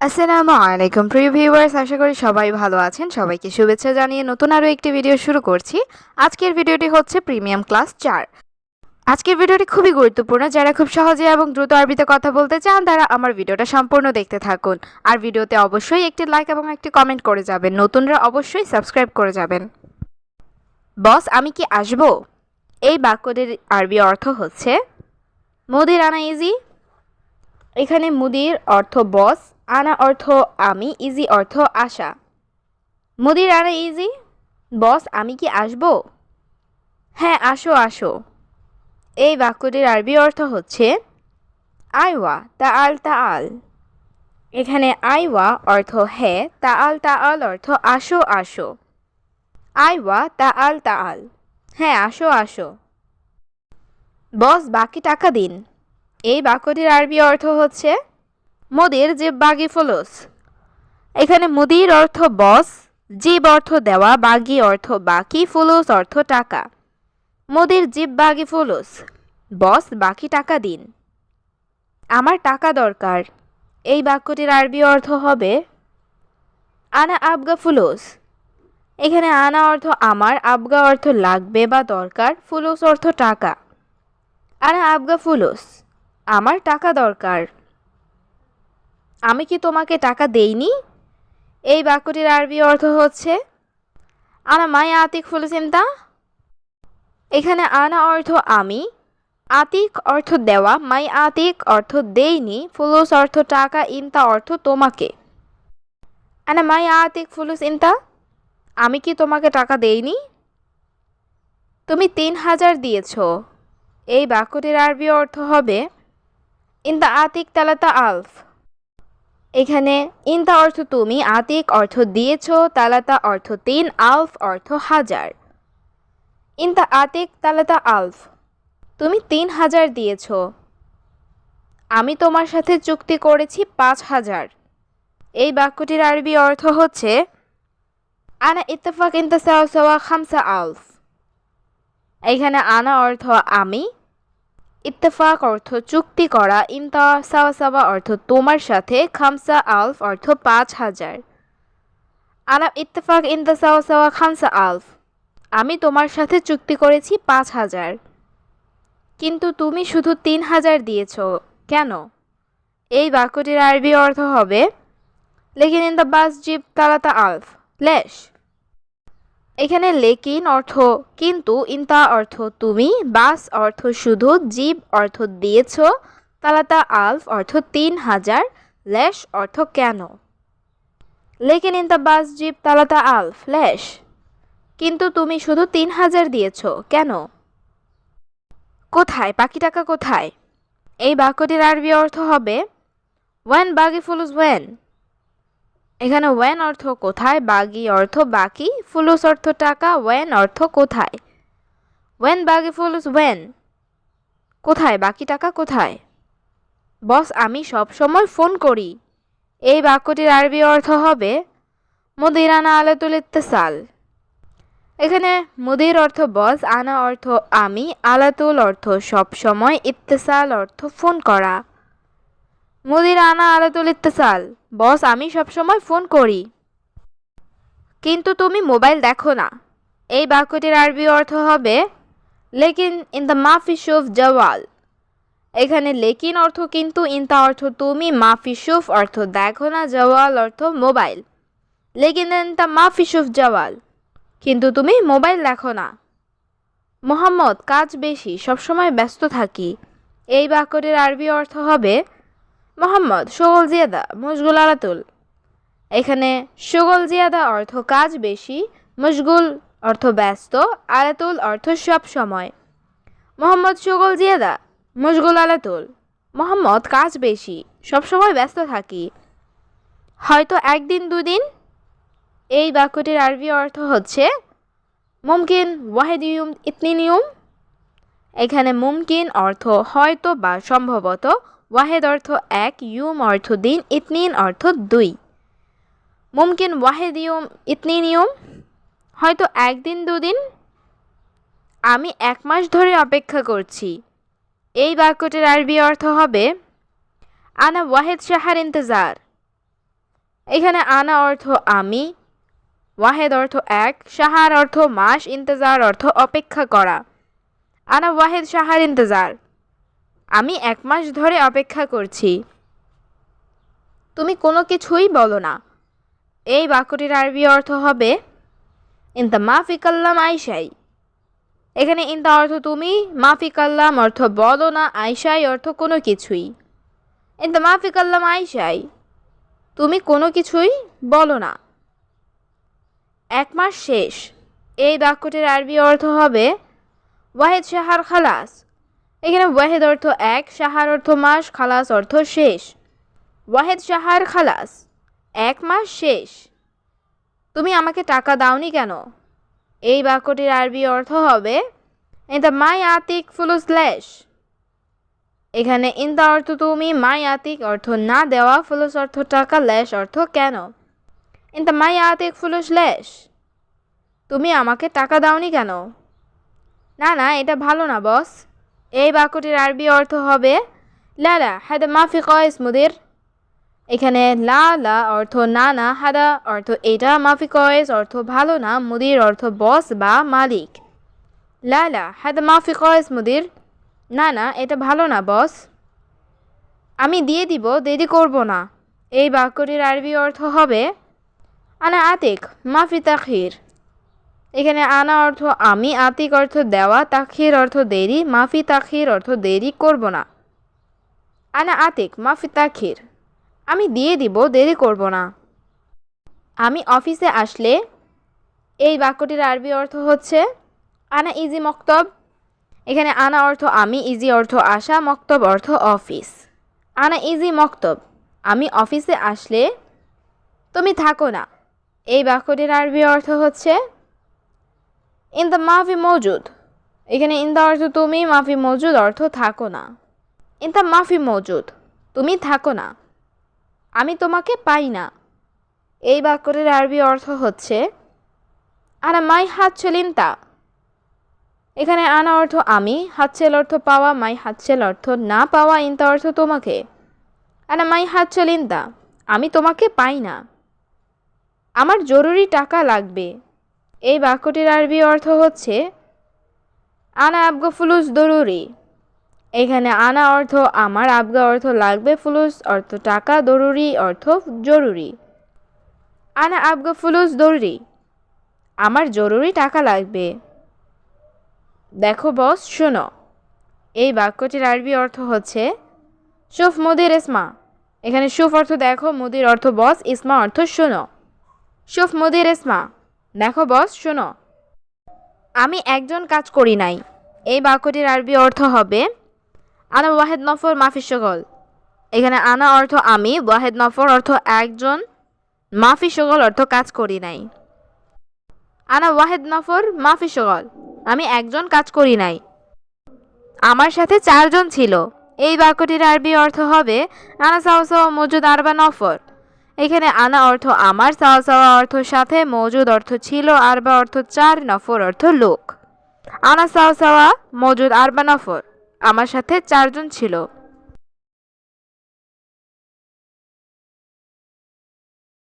আসসালামু আলাইকুম, প্রিয় ভিউয়ার্স, আশা করি সবাই ভালো আছেন। সবাইকে শুভেচ্ছা জানিয়ে নতুন আরও একটি ভিডিও শুরু করছি। আজকের ভিডিওটি হচ্ছে প্রিমিয়াম ক্লাস চার। আজকের ভিডিওটি খুবই গুরুত্বপূর্ণ। যারা খুব সহজে এবং দ্রুত আরবিতে কথা বলতে চান, তারা আমার ভিডিওটা সম্পূর্ণ দেখতে থাকুন। আর ভিডিওতে অবশ্যই একটি লাইক এবং একটি কমেন্ট করে যাবেন। নতুনরা অবশ্যই সাবস্ক্রাইব করে যাবেন। বস, আমি কি আসব? এই বাক্যটির আরবি অর্থ হচ্ছে, মুদির আনা ইজি। এখানে মুদির অর্থ বস আনা অর্থ আমি, ইজি অর্থ আশা। মুদির আনা ইজি? বস, আমি কি আসব? হ্যাঁ আসো আসো। এই বাক্যটির আরবি অর্থ হচ্ছে, আইওয়া তা আল তা আল এখানে আইওয়া অর্থ হ্যাঁ তা আল তা আল অর্থ আসো আসো। আইওয়া তা আল তা আল হ্যাঁ আসো আসো। বস, বাকি টাকা দিন। এই বাক্যটির আরবি অর্থ হচ্ছে মোদির যে বাগি ফলস। এখানে মুদির অর্থ বস, জীব অর্থ দেওয়া, বাগি অর্থ বাকি, ফুলুস অর্থ টাকা। মোদির জীব বাগি ফুলুস, বস বাকি টাকা দিন। আমার টাকা দরকার, এই বাক্যটির আরবি অর্থ হবে, আনা আবগা ফুলুস। এখানে আনা অর্থ আমার, আবগা অর্থ লাগবে বা দরকার, ফুলুস অর্থ টাকা। আনা আবগা ফুলুস, আমার টাকা দরকার। আমি কি তোমাকে টাকা দেইনি? এই বাক্যটির আরবি অর্থ হচ্ছে, আনা মাই আতিক ফুলুসিমতা? এখানে আনা অর্থ আমি আতিক অর্থ দেওয়া মাই আতিক অর্থ দেইনি ফুলুস অর্থ টাকা ইমতা অর্থ তোমাকে আনা মাই আতিক ফুলুস ইমতা আমি কি তোমাকে টাকা দেইনি? তুমি তিন হাজার দিয়েছ এই বাক্যটির আরবি অর্থ হবে, ইনতা আতিক তালাতা আলফ এখানে ইনতা অর্থ তুমি, আতিক অর্থ দিয়েছ, তালাতা অর্থ তিন, আলফ অর্থ হাজার। ইনতা আতিক, তালাতা আলফ। তুমি তিন হাজার দিয়েছ। আমি তোমার সাথে চুক্তি করেছি পাঁচ হাজার। এই বাক্যটির আরবি অর্থ হচ্ছে, আনা ইত্তেফাক ইনতা সাওয়া খামসা আলফ। এখানে আনা অর্থ আমি ইত্তেফাক অর্থ চুক্তি করা, ইমতা অর্থ তোমার সাথে, খামসা, আলফ অর্থ পাঁচ হাজার। আনা ইত্তেফাক ইনতা সাওয়া সাওয়া খামসা, আলফ। আমি তোমার সাথে চুক্তি করেছি পাঁচ হাজার। কিন্তু তুমি শুধু তিন হাজার দিয়েছ। কেন? এই বাক্যটির আরবি অর্থ হবে, লেকিন ইন দ্য বাস জিপ তালাতা আলফ। লেশ। এখানে লেকিন অর্থ কিন্তু ইনতা অর্থ তুমি, বাস অর্থ শুধু, জীব অর্থ দিয়েছ, তালাতা আলফ অর্থ তিন হাজার, লেশ অর্থ কেন? লেকিন ইনতা বাস, জীব, তালাতা আলফ, লেশ। কিন্তু তুমি শুধু তিন হাজার দিয়েছ, কেন? কোথায়? পাখি টাকা কোথায়? এই বাক্যটির আরবি অর্থ হবে ওয়েন বাগি ফুলুস ওয়েন এখানে ওয়েন অর্থ কোথায়, বাগি অর্থ বাকি, ফুলুস অর্থ টাকা ওয়েন অর্থ কোথায়? ওয়েন বাগি, ফুলুস ওয়েন কোথায়? বাকি টাকা কোথায়? বস, আমি সব সময় ফোন করি। এই বাক্যটির আরবি অর্থ হবে, মুদিরানা আলাতুল ইত্তেসাল। এখানে মুদির অর্থ বস, আনা অর্থ আমি, আলাতুল অর্থ সব সময়, ইত্তেসাল অর্থ ফোন করা। মুদির আনা আলাতুল ইত্তেসাল। বস, আমি সবসময় ফোন করি। কিন্তু তুমি মোবাইল দেখো না। এই বাক্যটির আরবি অর্থ হবে, লেকিন ইন দ্য মাফি শুফ জওয়াল। এখানে লেকিন অর্থ কিন্তু ইনতা অর্থ তুমি মাফি শুফ অর্থ দেখো না, জওয়াল অর্থ মোবাইল। লেকিন ইন দ্য মাফি শুফ জওয়াল। কিন্তু তুমি মোবাইল দেখো না। মোহাম্মদ, কাজ বেশি, সবসময় ব্যস্ত থাকি। এই বাক্যটির আরবি অর্থ হবে মোহাম্মদ সুগল জিয়াদা, মশগুল আলাতুল। এখানে সুগল জিয়াদা অর্থ কাজ বেশি, মশগুল অর্থ ব্যস্ত, আলাতুল অর্থ সব সময়। মোহাম্মদ সুগল জিয়াদা, মশগুল আলাতুল। মোহাম্মদ কাজ বেশি সবসময় ব্যস্ত থাকি। হয়তো একদিন, দুদিন? এই বাক্যটির আরবি অর্থ হচ্ছে, মুমকিন ওয়াহেদিউম ইতনিনিউম এখানে মুমকিন অর্থ হয়তো বা সম্ভবত ওয়াহেদ অর্থ এক, ইউম অর্থ দিন ইতনিন অর্থ দুই। মুমকিন ওয়াহেদ ইউম, ইতনিন ইউম? হয়তো একদিন, দুদিন? আমি এক মাস ধরে অপেক্ষা করছি। এই বাক্যটির আরবি অর্থ হবে, আনা ওয়াহেদ শাহার ইন্তজার। এখানে আনা অর্থ আমি, ওয়াহেদ অর্থ এক সাহার অর্থ মাস, ইন্তজার অর্থ অপেক্ষা করা। আনা ওয়াহেদ শাহার ইন্তজার। আমি এক মাস ধরে অপেক্ষা করছি। তুমি কোনো কিছুই বলো না। এই বাক্যটির আরবি অর্থ হবে ইনতা মাফি কাল্লাম আইসাই এখানে ইনতা অর্থ তুমি মাফি কাল্লাম অর্থ বলো না আইসাই অর্থ কোনো কিছুই। ইনতা মাফি কাল্লাম আইসাই তুমি কোনো কিছুই বলো না। এক মাস শেষ। এই বাক্যটির আরবি অর্থ হবে, ওয়াহেদ সাহার খালাস। এখানে ওয়াহেদ অর্থ এক সাহার অর্থ মাস, খালাস অর্থ শেষ। ওয়াহেদ সাহার খালাস, এক মাস শেষ। তুমি আমাকে টাকা দাওনি কেন? এই বাক্যটির আরবি অর্থ হবে এটা মাই আতিক ফুলুস ল্যাশ এখানে ইন ইন্দা অর্থ তুমি মাই আতিক অর্থ না দেওয়া, ফুলুস অর্থ টাকা ল্যাশ অর্থ কেন? ইন ইন্দা মাই আতিক ফুলুস ল্যাশ তুমি আমাকে টাকা দাওনি কেন? না না, এটা ভালো না, বস। এই বাক্যটির আরবি অর্থ হবে লালা হাদা মাফি কয়েস মুদির। এখানে লা লা অর্থ না না, হাদা অর্থ এটা মাফি কয়েস অর্থ ভালো না, মুদির অর্থ বস বা মালিক। লা লা, হাদা মাফি কয়েস মুদির। না না, এটা ভালো না, বস। আমি দিয়ে দিব, দেরি করব না। এই বাক্যটির আরবি অর্থ হবে, আনা আতিক মাফি তাখির এখানে আনা অর্থ আমি, আতিক অর্থ দেওয়া তাখির অর্থ দেরি, মাফি তাখির অর্থ দেরি করব না। আনা আতিক, মাফি তাখির আমি দিয়ে দিব, দেরি করব না। আমি অফিসে আসলে এই বাক্যটির আরবি অর্থ হচ্ছে, আনা ইজি মক্তব। এখানে আনা অর্থ আমি, ইজি অর্থ আসা মক্তব অর্থ অফিস। আনা ইজি মক্তব, আমি অফিসে আসলে তুমি থাকো না। এই বাক্যটির আরবি অর্থ হচ্ছে ইন দ্য মাফি মজুদ এখানে ইন দ্য অর্থ তুমি মাফি মজুদ অর্থ থাকো না। ইন দ্য মাফি মজুদ তুমি থাকো না। আমি তোমাকে পাই না। এই বাক্যটির আরবি অর্থ হচ্ছে, আনা মাই হাতছেলিনতা এখানে আনা অর্থ আমি হাতছেল অর্থ পাওয়া, মাই হাতছেল অর্থ না পাওয়া ইনতা অর্থ তোমাকে। আনা মাই হাতছেলিনতা আমি তোমাকে পাই না। আমার জরুরি টাকা লাগবে। এই বাক্যটির আরবি অর্থ হচ্ছে, আনা আবগা ফুলুস দরুরি। এখানে আনা অর্থ আমার আবগা অর্থ লাগবে ফুলুস অর্থ টাকা দরুরি অর্থ জরুরি। আনা আবগা ফুলুস দরুরি। আমার জরুরি টাকা লাগবে। দেখো বস, শোনো। এই বাক্যটির আরবি অর্থ হচ্ছে, সুফ মুদির ইসমা। এখানে সুফ অর্থ দেখো মুদির অর্থ বস ইসমা অর্থ শোনো। সুফ মুদির ইসমা। দেখো বস, শোনো। আমি একজন কাজ করি নাই। এই বাক্যটির আরবি অর্থ হবে, আনা ওয়াহেদ নফর মাফি সকল এখানে আনা অর্থ আমি, ওয়াহেদ নফর অর্থ একজন মাফি সকল অর্থ কাজ করি নাই। আনা ওয়াহেদ নফর মাফি সকল আমি একজন কাজ করি নাই। আমার সাথে চারজন ছিল। এই বাক্যটির আরবি অর্থ হবে, আনা সাওয়া মজুদ আরবা নফর। এখানে আনা অর্থ আমার, চাওয়া চাওয়া অর্থ সাথে, মজুদ অর্থ ছিল আর বা অর্থ চার, নফর অর্থ লোক। আনা, চাওয়া চাওয়া, মজুদ আর বা নফর। আমার সাথে চারজন ছিল।